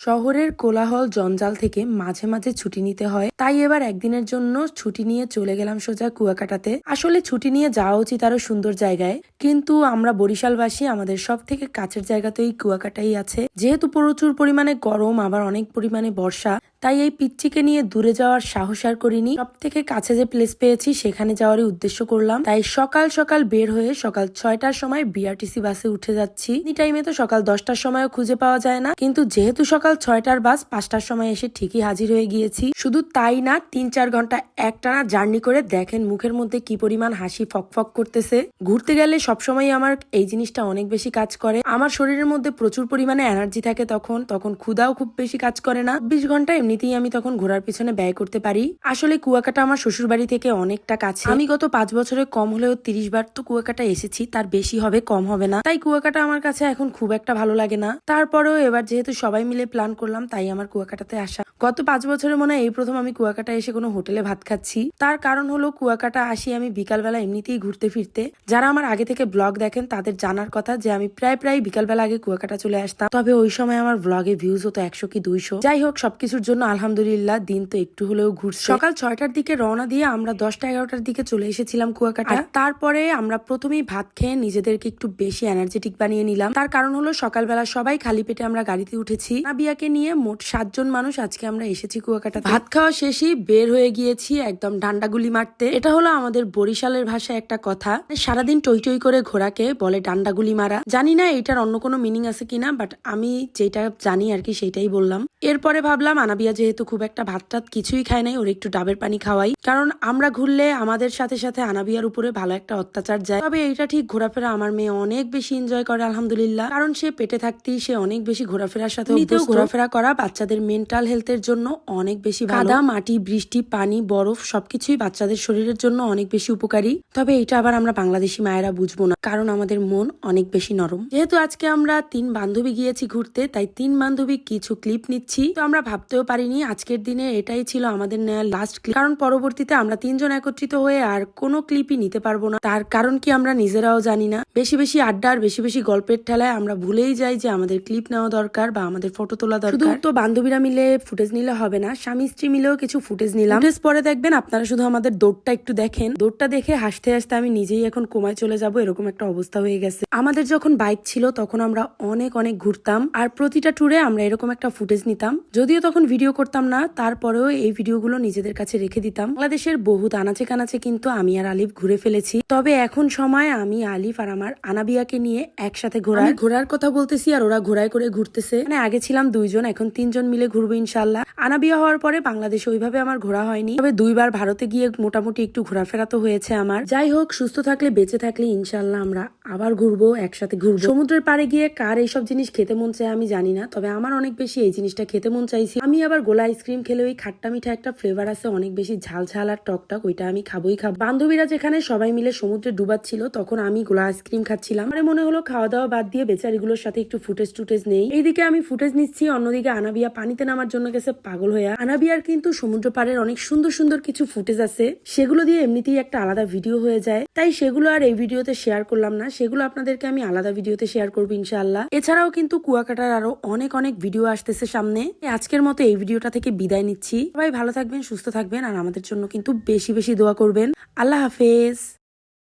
শহরের কোলাহল জঞ্জাল থেকে মাঝে মাঝে ছুটি নিতে হয়। তাই এবার একদিনের জন্য ছুটি নিয়ে চলে গেলাম সোজা কুয়াকাটাতে। আসলে ছুটি নিয়ে যাওয়া উচিত আরও সুন্দর জায়গায়। কিন্তু আমরা বরিশালবাসী আমাদের সব থেকে কাছের জায়গা তো এই কুয়াকাটাই আছে। যেহেতু প্রচুর পরিমাণে গরম, আবার অনেক পরিমাণে বর্ষা তাই এই পিচ্চিকে নিয়ে দূরে যাওয়ার সাহস আর করিনি। সব থেকে কাছে যে প্লেস পেয়েছি, সেখানে যাওয়ারই উদ্দেশ্য করলাম। তাই সকাল সকাল বের হয়ে সকাল ছয়টার সময় বিআরটিসি বাসে উঠে যাচ্ছি। এই টাইমে তো সকাল দশটার সময়ও খুঁজে পাওয়া যায় না। কিন্তু যেহেতু সকাল ছয়টার বাস পাঁচটার সময় এসে ঠিকই হাজির হয়ে গিয়েছি। শুধু তাই না তিন চার ঘণ্টা একটানা জার্নি করে দেখেন মুখের মধ্যে কি পরিমাণ হাসি ফকফক করতেছে। ঘুরতে গেলে সবসময় আমার এই জিনিসটা অনেক বেশি কাজ করে। আমার শরীরের মধ্যে প্রচুর পরিমাণে এনার্জি থাকে তখন। তখন ক্ষুদাও খুব বেশি কাজ করে না। বিশ ঘণ্টা এমনিতেই আমি তখন ঘোরার পিছনে ব্যয় করতে পারি। আসলে কুয়াকাটা আমার শ্বশুর বাড়ি থেকে অনেকটা কাছে। আমি গত পাঁচ বছরে কম হলেও তিরিশ বার তো কুয়াকাটা এসেছি, তার বেশি হবে, কম হবে না। তাই কুয়াকাটা আমার কাছে এখন খুব একটা ভালো লাগে না। তারপরেও এবার যেহেতু সবাই মিলে প্ল্যান করলাম, তাই আমার কুয়াকাটাতে আসা। গত পাঁচ বছরে মনে হয় এই প্রথম আমি কুয়াকাটা এসে কোনো হোটেলে ভাত খাচ্ছি। তার কারণ হলো কুয়াকাটা আসি আমি বিকালবেলা এমনিতেই ঘুরতে ফিরতে। যারা আমার আগে থেকে ব্লগ দেখেন, তাদের জানার কথা যে আমি প্রায় প্রায় বিকালবেলা আগে কুয়াকাটা চলে আসতাম। তবে ওই সময় আমার ব্লগে ভিউজ হতো একশো কি দুইশো। যাই হোক, সবকিছুর জন্য আলহামদুলিল্লাহ দিন তো একটু হলেও ঘুরছে। সকাল ছয়টার দিকে রওনা দিয়ে আমরা দশটা এগারোটার দিকে চলে এসেছিলাম কুয়াকাটা। তারপরে আমরা প্রথমেই ভাত খেয়ে নিজেদেরকে একটু বেশি এনার্জেটিক বানিয়ে নিলাম। তার কারণ হলো সকালবেলা সবাই খালি পেটে আমরা গাড়িতে উঠেছি। নাবিয়াকে নিয়ে মোট সাতজন মানুষ আজকে আমরা এসেছি কুয়াকাটা ভাত খাওয়া শেষই বের হয়ে গিয়েছি একদম ডান্ডাগুলি মারতে। এটা হলো আমাদের বরিশালের ভাষায় একটা কথা। সারাদিন টই টই করে ঘোরাকে বলে ডান্ডাগুলি মারা। জানি না এটার অন্য কোনো মিনিং আছে কিনা বাট আমি যেটা জানি আর কি সেটাই বললাম। এরপরে ভাবলাম আনাবিয়া যেহেতু খুব একটা ভাত টাত কিছুই খায় নাই ওর একটু ডাবের পানি খাওয়াই। কারণ আমরা ঘুরলে আমাদের সাথে সাথে আনাবিয়ার উপরে ভালো একটা অত্যাচার যায়। তবে এটা ঠিক ঘোরাফেরা আমার মেয়ে অনেক বেশি এনজয় করে আলহামদুলিল্লাহ। কারণ সে পেটে থাকতেই সে অনেক বেশি ঘোরাফেরার সাথে অভ্যস্ত। ঘোরাফেরা করা বাচ্চাদের মেন্টাল হেলথের জন্য অনেক বেশি কাদা মাটি বৃষ্টি পানি বরফ সবকিছুই বাচ্চাদের শরীরের জন্য অনেক বেশি উপকারী। তবে এটা আবার আমরা বাংলাদেশি মায়েরা বুঝব না কারণ আমাদের মন অনেক বেশি নরম। যেহেতু আজকে আমরা তিন বান্ধবী গিয়েছি ঘুরতে তাই তিন বান্ধবী কিছু ক্লিপ নিচ্ছি। তো আমরা ভাবতেও পারিনি আজকের দিনে এটাই ছিল আমাদের নেওয়া লাস্ট ক্লিপ কারণ পরবর্তীতে আমরা তিনজন একত্রিত হয়ে আর কোনো ক্লিপই নিতে পারব না। তার কারণ কি আমরা নিজেরাও জানি না। বেশি বেশি আড্ডা আর বেশি বেশি গল্পের ঠেলায় আমরা ভুলেই যাই যে আমাদের ক্লিপ নেওয়া দরকার বা আমাদের ফটো তোলা দরকার। শুধু তো বান্ধবীরা মিলে ফুটেজ নিলে হবে না, স্বামী স্ত্রী মিলেও কিছু ফুটেজ নিলাম। ফুটেজ পরে দেখবেন আপনারা শুধু আমাদের দৌড়টা একটু দেখেন। দৌড়টা দেখে হাসতে হাসতে আমি নিজেই এখন কোমায় চলে যাব, এরকম একটা অবস্থা হয়ে গেছে। আমাদের যখন বাইক ছিল তখন আমরা অনেক অনেক ঘুরতাম। আর প্রতিটা ট্যুরে আমরা এরকম একটা ফুটেজ নিতাম যদিও তখন ভিডিও করতাম না তারপরেও এই ভিডিওগুলো নিজেদের কাছে রেখে দিতাম। বাংলাদেশের বহুত আনাচে কানাচে কিন্তু আমি আর আলিফ ঘুরে ফেলেছি। তবে এখন সময় আমি আলিফ আর আমার আনাবিয়াকে নিয়ে একসাথে ঘোরা ঘোরার কথা বলতেছি আর ওরা ঘোরায় করে ঘুরতেছে। মানে আগে ছিলাম দুইজন এখন তিনজন মিলে ঘুরবো ইনশাল্লাহ আনাবিয়া হওয়ার পরে বাংলাদেশে ওইভাবে আমার ঘোরা হয়নি। তবে দুইবার ভারতে গিয়ে মোটামুটি একটু ঘোরাফেরা তো হয়েছে আমার। যাই হোক সুস্থ থাকলে বেঁচে থাকলে ইনশাল্লাহ আমরা আবার ঘুরবো একসাথে ঘুরবো। সমুদ্রের পাড়ে গিয়ে কার এইসব জিনিস খেতে মন চায় আমি জানি না তবে আমার অনেক বেশি এই জিনিসটা খেতে মন চাইছি। আমি আবার গোলা আইসক্রিম খেলে ওই খাট্টা মিঠা একটা ফ্লেভার আছে, অনেক বেশি ঝাল ঝাল আর টক টক, ওইটা আমি খাবোই খাব। বান্ধবীরা যেখানে সবাই মিলে সমুদ্রে ডুবাচ্ছিল, তখন আমি গোলা আইসক্রিম খাচ্ছিলাম। আমার মনে হলো খাওয়া দাওয়া বাদ দিয়ে বেচারিগুলোর সাথে একটু ফুটেজ টুটেজ নেই। এইদিকে আমি ফুটেজ নিচ্ছি, অন্যদিকে আনাবিয়া পানিতে নামার জন্য গেছে পাগল হয়ে আনাবিয়ার কিন্তু সমুদ্র পাড়ের অনেক সুন্দর সুন্দর কিছু ফুটেজ আছে। সেগুলো দিয়ে এমনিতেই একটা আলাদা ভিডিও হয়ে যায়। তাই সেগুলো আর এই ভিডিওতে শেয়ার করলাম না। সেগুলো আপনাদেরকে আমি আলাদা ভিডিওতে শেয়ার করব ইনশাআল্লাহ। এছাড়াও কিন্তু কুয়াকাটার আরও অনেক অনেক ভিডিও আসতেছে সামনে। আজকের মতো এই ভিডিওটা থেকে বিদায় নিচ্ছি। সবাই ভালো থাকবেন, সুস্থ থাকবেন, আর আমাদের জন্য কিন্তু বেশি বেশি দোয়া করবেন। আল্লাহ হাফেজ।